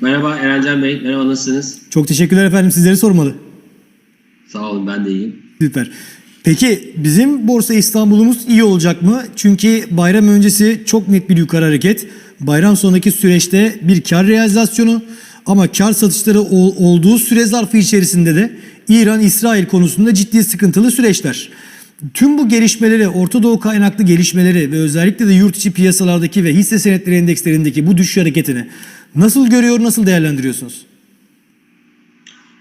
Merhaba Erencan Bey, merhaba nasılsınız? Çok teşekkürler efendim. Sizleri sormalı. Sağ olun ben de iyiyim. Süper. Peki bizim Borsa İstanbul'umuz iyi olacak mı? Çünkü bayram öncesi çok net bir yukarı hareket. Bayram sonraki süreçte bir kar realizasyonu ama kar satışları ol- olduğu süre zarfı içerisinde de İran-İsrail konusunda ciddi sıkıntılı süreçler. Tüm bu gelişmeleri, Orta Doğu kaynaklı gelişmeleri ve özellikle de yurt içi piyasalardaki ve hisse senetleri endekslerindeki bu düşüş hareketini nasıl görüyor, nasıl değerlendiriyorsunuz?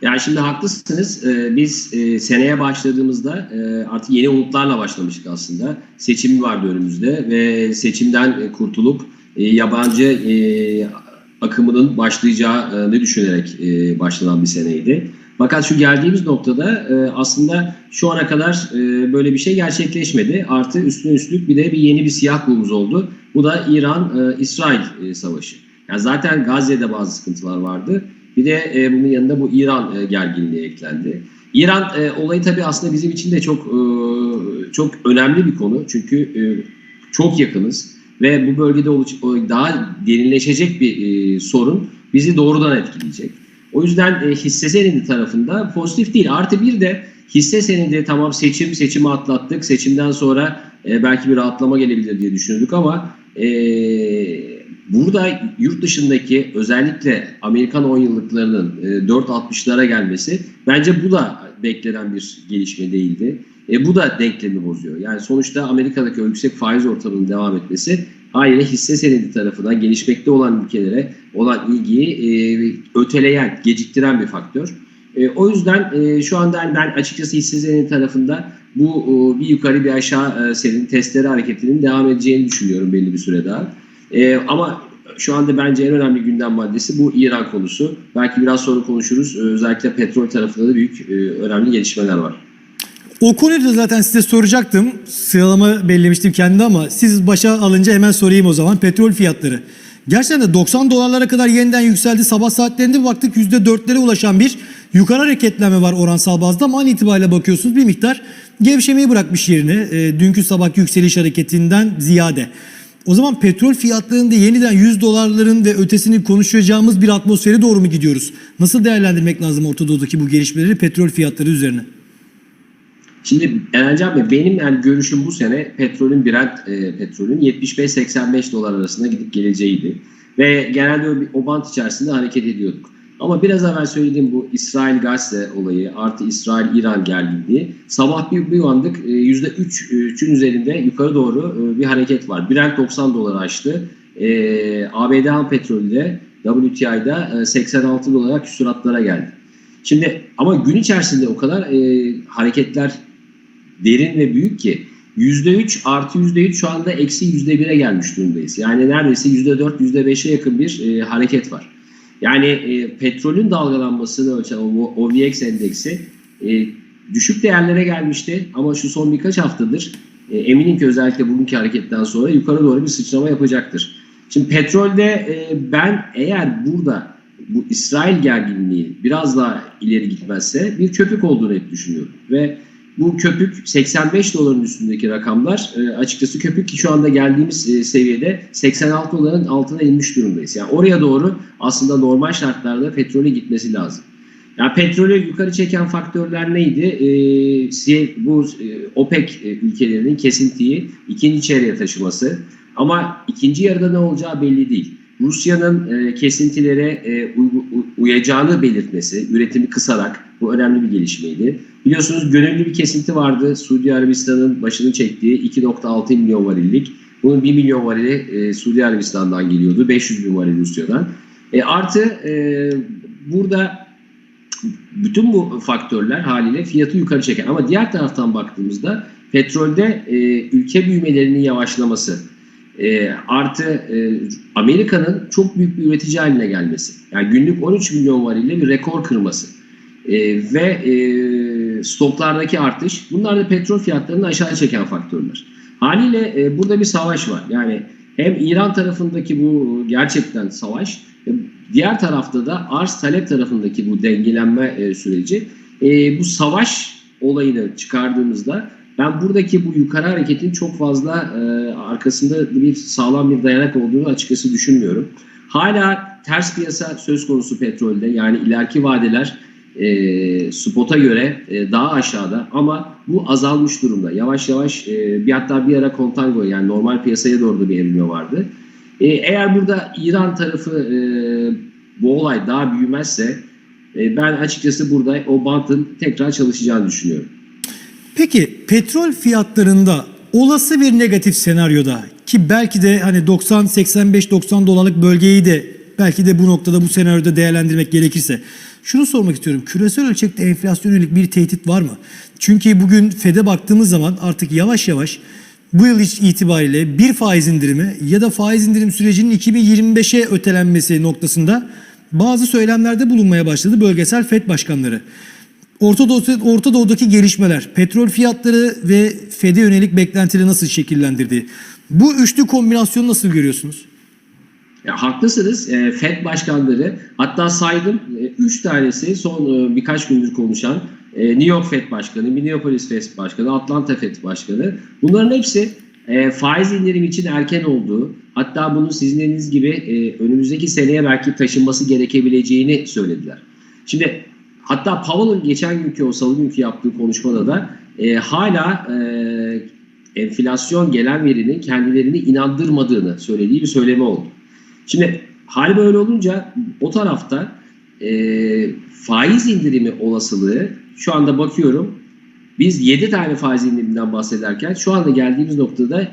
Yani şimdi haklısınız. Ee, biz e, seneye başladığımızda e, artık yeni umutlarla başlamıştık aslında. Seçim vardı önümüzde ve seçimden e, kurtulup yabancı e, akımının başlayacağını düşünerek e, başlanan bir seneydi. Fakat şu geldiğimiz noktada aslında şu ana kadar böyle bir şey gerçekleşmedi. Artı üstüne üstlük bir de bir yeni bir siyah kulumuz oldu. Bu da İran-İsrail savaşı. Yani zaten Gazze'de bazı sıkıntılar vardı. Bir de e, bunun yanında bu İran e, gerginliği eklendi. İran e, olayı tabii aslında bizim için de çok e, çok önemli bir konu. Çünkü e, çok yakınız ve bu bölgede daha derinleşecek bir e, sorun bizi doğrudan etkileyecek. O yüzden e, hisse senedi tarafında pozitif değil. Artı bir de hisse senedi tamam seçim, seçimi atlattık. Seçimden sonra e, belki bir rahatlama gelebilir diye düşünüyorduk ama e, burada yurt dışındaki özellikle Amerikan 10 yıllıklarının e, 4.60'lara gelmesi bence bu da beklenen bir gelişme değildi. E, bu da denklemi bozuyor. Yani sonuçta Amerika'daki yüksek faiz ortamının devam etmesi haliyle hisse senedi tarafından gelişmekte olan ülkelere olan ilgiyi e, öteleyen, geciktiren bir faktör. E, o yüzden e, şu anda ben açıkçası hisse senedi tarafında bu e, bir yukarı bir aşağı e, senin testleri hareketinin devam edeceğini düşünüyorum belli bir süre daha. E, ama şu anda bence en önemli gündem maddesi bu İran konusu. Belki biraz sonra konuşuruz. E, özellikle petrol tarafında da büyük e, önemli gelişmeler var. O konuyu da zaten size soracaktım. Sıralama belirlemiştim kendi ama siz başa alınca hemen sorayım o zaman. Petrol fiyatları. Gerçekten de 90 dolarlara kadar yeniden yükseldi. Sabah saatlerinde baktık %4'lere ulaşan bir yukarı hareketlenme var oransal bazda ama an itibariyle bakıyorsunuz bir miktar gevşemeyi bırakmış yerine e, dünkü sabah yükseliş hareketinden ziyade. O zaman petrol fiyatlarında yeniden 100 dolarların ve ötesini konuşacağımız bir atmosfere doğru mu gidiyoruz? Nasıl değerlendirmek lazım Orta Doğu'daki bu gelişmeleri petrol fiyatları üzerine? Şimdi Erencan Bey benim yani görüşüm bu sene petrolün Brent e, petrolün 75-85 dolar arasında gidip geleceğiydi. Ve genelde o, o bant içerisinde hareket ediyorduk. Ama biraz evvel söylediğim bu İsrail-Gazze olayı artı İsrail-İran gerginliği sabah bir, bir uyandık e, %3'ün üzerinde yukarı doğru e, bir hareket var. Brent 90 dolar aştı. E, ABD ham petrolü de WTI'da e, 86 dolara küsuratlara geldi. Şimdi ama gün içerisinde o kadar e, hareketler derin ve büyük ki %3 artı %3 şu anda eksi %1'e gelmiş durumdayız. Yani neredeyse %4 %5'e yakın bir e, hareket var. Yani e, petrolün dalgalanmasını ölçen o OVX endeksi e, düşük değerlere gelmişti ama şu son birkaç haftadır e, eminim ki özellikle bugünkü hareketten sonra yukarı doğru bir sıçrama yapacaktır. Şimdi petrolde e, ben eğer burada bu İsrail gerginliği biraz daha ileri gitmezse bir köpük olduğunu hep düşünüyorum. Ve bu köpük 85 doların üstündeki rakamlar e, açıkçası köpük ki şu anda geldiğimiz e, seviyede 86 doların altına inmiş durumdayız. Yani oraya doğru aslında normal şartlarda petrolün gitmesi lazım. Yani petrolü yukarı çeken faktörler neydi? Ee, bu e, OPEC e, ülkelerinin kesintiyi ikinci çeyreğe taşıması. Ama ikinci yarıda ne olacağı belli değil. Rusya'nın e, kesintilere e, uyacağını belirtmesi, üretimi kısarak bu önemli bir gelişmeydi. Biliyorsunuz gönüllü bir kesinti vardı. Suudi Arabistan'ın başını çektiği 2.6 milyon varillik. Bunun 1 milyon varili e, Suudi Arabistan'dan geliyordu. 500 bin varil Rusya'dan. E, artı e, burada bütün bu faktörler haliyle fiyatı yukarı çeken. Ama diğer taraftan baktığımızda petrolde e, ülke büyümelerinin yavaşlaması, e, artı e, Amerika'nın çok büyük bir üretici haline gelmesi. Yani günlük 13 milyon varille bir rekor kırması e, ve e, stoklardaki artış bunlar da petrol fiyatlarını aşağı çeken faktörler. Haliyle e, burada bir savaş var. Yani hem İran tarafındaki bu gerçekten savaş, e, diğer tarafta da arz talep tarafındaki bu dengelenme e, süreci. E, bu savaş olayını çıkardığımızda ben buradaki bu yukarı hareketin çok fazla e, arkasında bir sağlam bir dayanak olduğunu açıkçası düşünmüyorum. Hala ters piyasa söz konusu petrolde. Yani ileriki vadeler e, spota göre e, daha aşağıda ama bu azalmış durumda. Yavaş yavaş e, bir hatta bir ara kontango yani normal piyasaya doğru da bir evrilme vardı. E, eğer burada İran tarafı e, bu olay daha büyümezse e, ben açıkçası burada o bantın tekrar çalışacağını düşünüyorum. Peki petrol fiyatlarında olası bir negatif senaryoda ki belki de hani 90 85 90 dolarlık bölgeyi de belki de bu noktada bu senaryoda değerlendirmek gerekirse şunu sormak istiyorum. Küresel ölçekte enflasyon yönelik bir tehdit var mı? Çünkü bugün FED'e baktığımız zaman artık yavaş yavaş bu yıl itibariyle bir faiz indirimi ya da faiz indirim sürecinin 2025'e ötelenmesi noktasında bazı söylemlerde bulunmaya başladı bölgesel FED başkanları. Orta, Doğu, Orta Doğu'daki gelişmeler, petrol fiyatları ve FED'e yönelik beklentileri nasıl şekillendirdi? Bu üçlü kombinasyonu nasıl görüyorsunuz? Haklısınız. E, FED başkanları hatta saydım 3 tanesi son e, birkaç gündür konuşan e, New York FED Başkanı, Minneapolis FED Başkanı, Atlanta FED Başkanı. Bunların hepsi e, faiz indirim için erken olduğu hatta bunun sizin dediğiniz gibi e, önümüzdeki seneye belki taşınması gerekebileceğini söylediler. Şimdi hatta Powell'ın geçen günkü o salı günkü yaptığı konuşmada da e, hala e, enflasyon gelen verinin kendilerini inandırmadığını söylediği bir söyleme oldu. Şimdi hal böyle olunca o tarafta e, faiz indirimi olasılığı şu anda bakıyorum biz 7 tane faiz indiriminden bahsederken şu anda geldiğimiz noktada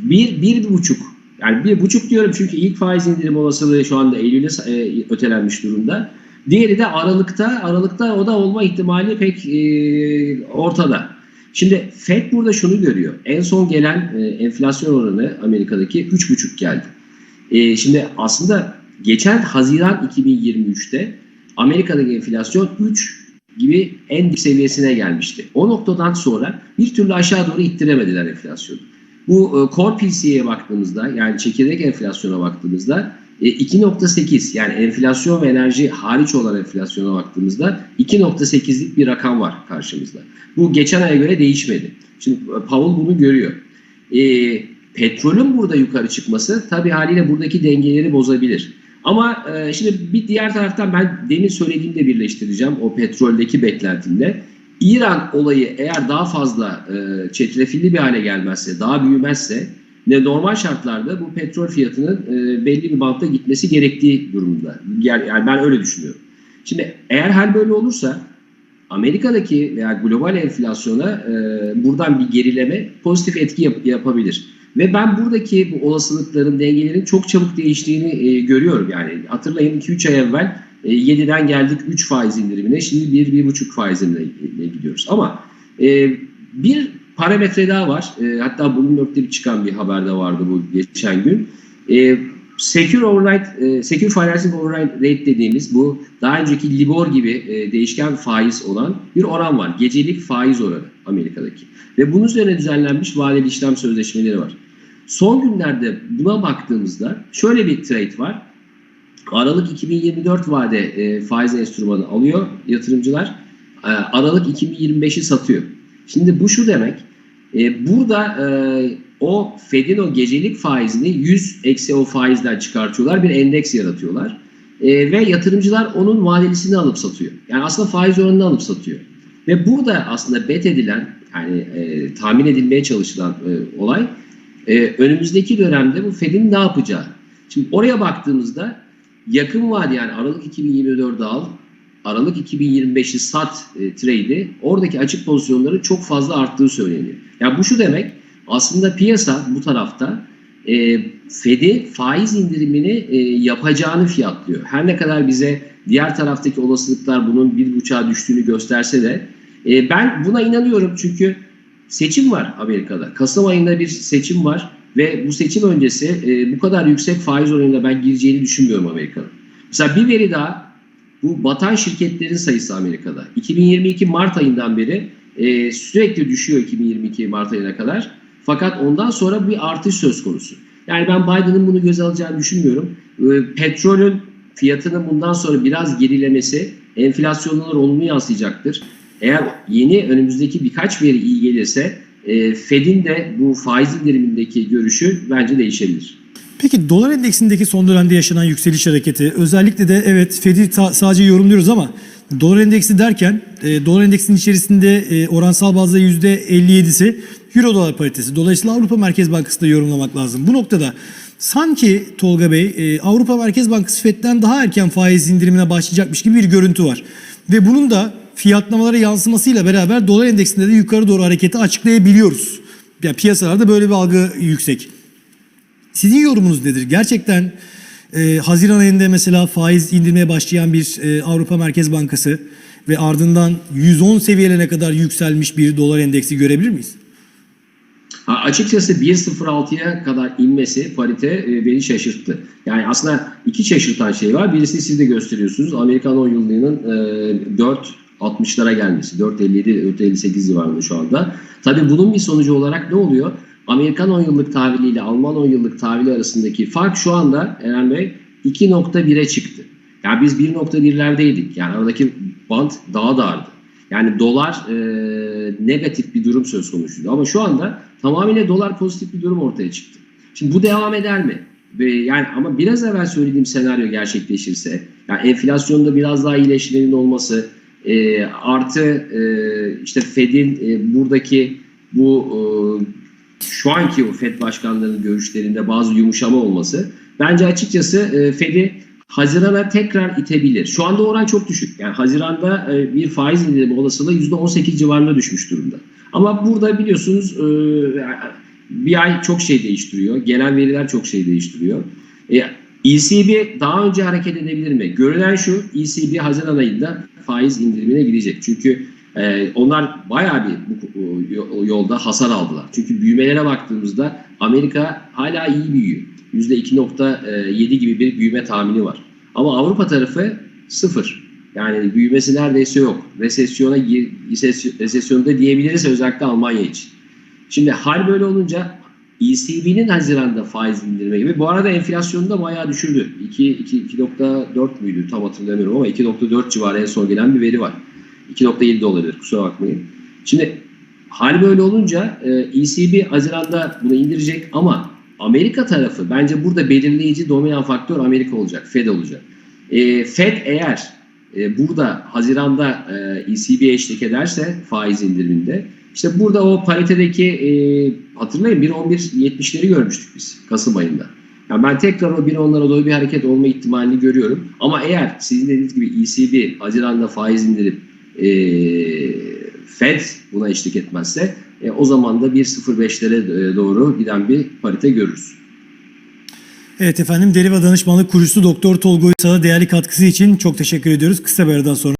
1 bir, buçuk yani bir buçuk diyorum çünkü ilk faiz indirim olasılığı şu anda Eylül'e e, ötelenmiş durumda. Diğeri de Aralık'ta. Aralık'ta o da olma ihtimali pek e, ortada. Şimdi Fed burada şunu görüyor. En son gelen e, enflasyon oranı Amerika'daki 3,5 geldi. E, şimdi aslında geçen Haziran 2023'te Amerika'daki enflasyon 3 gibi en dip seviyesine gelmişti. O noktadan sonra bir türlü aşağı doğru ittiremediler enflasyonu. Bu e, core PC'ye baktığımızda yani çekirdek enflasyona baktığımızda e, 2.8 yani enflasyon ve enerji hariç olan enflasyona baktığımızda 2.8'lik bir rakam var karşımızda. Bu geçen aya göre değişmedi. Şimdi e, Powell bunu görüyor. E, petrolün burada yukarı çıkması tabii haliyle buradaki dengeleri bozabilir. Ama e, şimdi bir diğer taraftan ben demin söylediğimde birleştireceğim o petroldeki beklentimle. İran olayı eğer daha fazla e, çetrefilli bir hale gelmezse, daha büyümezse ne normal şartlarda bu petrol fiyatının e, belli bir bantta gitmesi gerektiği durumda. Yani ben öyle düşünüyorum. Şimdi eğer hal böyle olursa Amerika'daki veya global enflasyona e, buradan bir gerileme pozitif etki yap- yapabilir. Ve ben buradaki bu olasılıkların, dengelerin çok çabuk değiştiğini e, görüyorum. Yani hatırlayın 2-3 ay evvel e, 7'den geldik 3 faiz indirimine, şimdi 1-1,5 faiz indirimine gidiyoruz. Ama e, bir parametre daha var. E, hatta Bloomberg'de bir çıkan bir haberde vardı bu geçen gün. E, Secure Overnight, e, Secure Financing Overnight Rate dediğimiz bu daha önceki Libor gibi e, değişken faiz olan bir oran var. Gecelik faiz oranı Amerika'daki. Ve bunun üzerine düzenlenmiş vadeli işlem sözleşmeleri var. Son günlerde buna baktığımızda şöyle bir trade var. Aralık 2024 vade e, faiz enstrümanı alıyor yatırımcılar. E, Aralık 2025'i satıyor. Şimdi bu şu demek. E, burada e, o Fed'in o gecelik faizini 100 eksi o faizden çıkartıyorlar. Bir endeks yaratıyorlar. E, ve yatırımcılar onun vadelisini alıp satıyor. Yani aslında faiz oranını alıp satıyor. Ve burada aslında bet edilen yani e, tahmin edilmeye çalışılan e, olay e, önümüzdeki dönemde bu Fed'in ne yapacağı. Şimdi oraya baktığımızda yakın vade yani Aralık 2024'ü al, Aralık 2025'i sat e, trade'i oradaki açık pozisyonları çok fazla arttığı söyleniyor. Yani bu şu demek aslında piyasa bu tarafta e, Fed'i faiz indirimini e, yapacağını fiyatlıyor. Her ne kadar bize diğer taraftaki olasılıklar bunun bir buçuğa düştüğünü gösterse de e, ben buna inanıyorum çünkü seçim var Amerika'da. Kasım ayında bir seçim var ve bu seçim öncesi e, bu kadar yüksek faiz oranıyla ben gireceğini düşünmüyorum Amerika'nın. Mesela bir veri daha bu batan şirketlerin sayısı Amerika'da. 2022 Mart ayından beri e, sürekli düşüyor 2022 Mart ayına kadar. Fakat ondan sonra bir artış söz konusu. Yani ben Biden'ın bunu göze alacağını düşünmüyorum. E, petrolün fiyatının bundan sonra biraz gerilemesi enflasyonlara olumlu yansıyacaktır. Eğer yeni önümüzdeki birkaç veri iyi gelirse e, Fed'in de bu faiz indirimindeki görüşü bence değişebilir. Peki dolar endeksindeki son dönemde yaşanan yükseliş hareketi özellikle de evet Fed'i sadece yorumluyoruz ama dolar endeksi derken e, dolar endeksinin içerisinde e, oransal bazda %57'si euro dolar paritesi. Dolayısıyla Avrupa Merkez Bankası da yorumlamak lazım. Bu noktada sanki Tolga Bey e, Avrupa Merkez Bankası Fed'den daha erken faiz indirimine başlayacakmış gibi bir görüntü var. Ve bunun da fiyatlamalara yansımasıyla beraber dolar endeksinde de yukarı doğru hareketi açıklayabiliyoruz. Yani piyasalarda böyle bir algı yüksek. Sizin yorumunuz nedir? Gerçekten e, Haziran ayında mesela faiz indirmeye başlayan bir e, Avrupa Merkez Bankası ve ardından 110 seviyelerine kadar yükselmiş bir dolar endeksi görebilir miyiz? Ha, açıkçası 1.06'ya kadar inmesi parite e, beni şaşırttı. Yani aslında iki şaşırtan şey var. Birisi siz de gösteriyorsunuz. Amerikan 10 yıllığının e, 4.60'lara gelmesi. 4.57, 4.58 civarında şu anda. Tabii bunun bir sonucu olarak ne oluyor? Amerikan 10 yıllık tahviliyle Alman 10 yıllık tahvili arasındaki fark şu anda Eren Bey 2.1'e çıktı. Yani biz 1.1'lerdeydik. Yani aradaki bant daha dardı. Yani dolar e, negatif bir durum söz konusuydu. Ama şu anda tamamıyla dolar pozitif bir durum ortaya çıktı. Şimdi bu devam eder mi? Yani ama biraz evvel söylediğim senaryo gerçekleşirse, yani enflasyonda biraz daha iyileşmenin olması, e, artı e, işte Fed'in e, buradaki bu e, şu anki o Fed başkanlarının görüşlerinde bazı yumuşama olması bence açıkçası e, Fed'i Haziran'a tekrar itebilir. Şu anda oran çok düşük. Yani Haziran'da e, bir faiz indirimi olasılığı %18 civarına düşmüş durumda. Ama burada biliyorsunuz e, bir ay çok şey değiştiriyor. Gelen veriler çok şey değiştiriyor. E, ECB daha önce hareket edebilir mi? Görünen şu ECB Haziran ayında faiz indirimine gidecek. Çünkü e, onlar bayağı bir bu yolda hasar aldılar. Çünkü büyümelere baktığımızda Amerika hala iyi büyüyor. %2.7 gibi bir büyüme tahmini var. Ama Avrupa tarafı sıfır. Yani büyümesi neredeyse yok. Resesyona gir, resesyonda diyebiliriz özellikle Almanya için. Şimdi hal böyle olunca ECB'nin Haziran'da faiz indirme gibi. Bu arada enflasyonu da bayağı düşürdü. 2.4 müydü tam hatırlamıyorum ama 2.4 civarı en son gelen bir veri var. 2.7 de olabilir kusura bakmayın. Şimdi hal böyle olunca ECB Haziran'da bunu indirecek ama Amerika tarafı bence burada belirleyici dominan faktör Amerika olacak, Fed olacak. E, Fed eğer e, burada Haziran'da e, ECB eşlik ederse faiz indiriminde işte burada o paritedeki e, hatırlayın 1.11.70'leri görmüştük biz Kasım ayında. Yani ben tekrar o 1.10'lara doğru bir hareket olma ihtimalini görüyorum. Ama eğer sizin dediğiniz gibi ECB Haziran'da faiz indirip e, Fed buna eşlik etmezse e, o zaman da 1.05'lere doğru giden bir parite görürüz. Evet efendim Deriva Danışmanlık kurucusu Doktor Tolga Uysal'a değerli katkısı için çok teşekkür ediyoruz. Kısa bir aradan sonra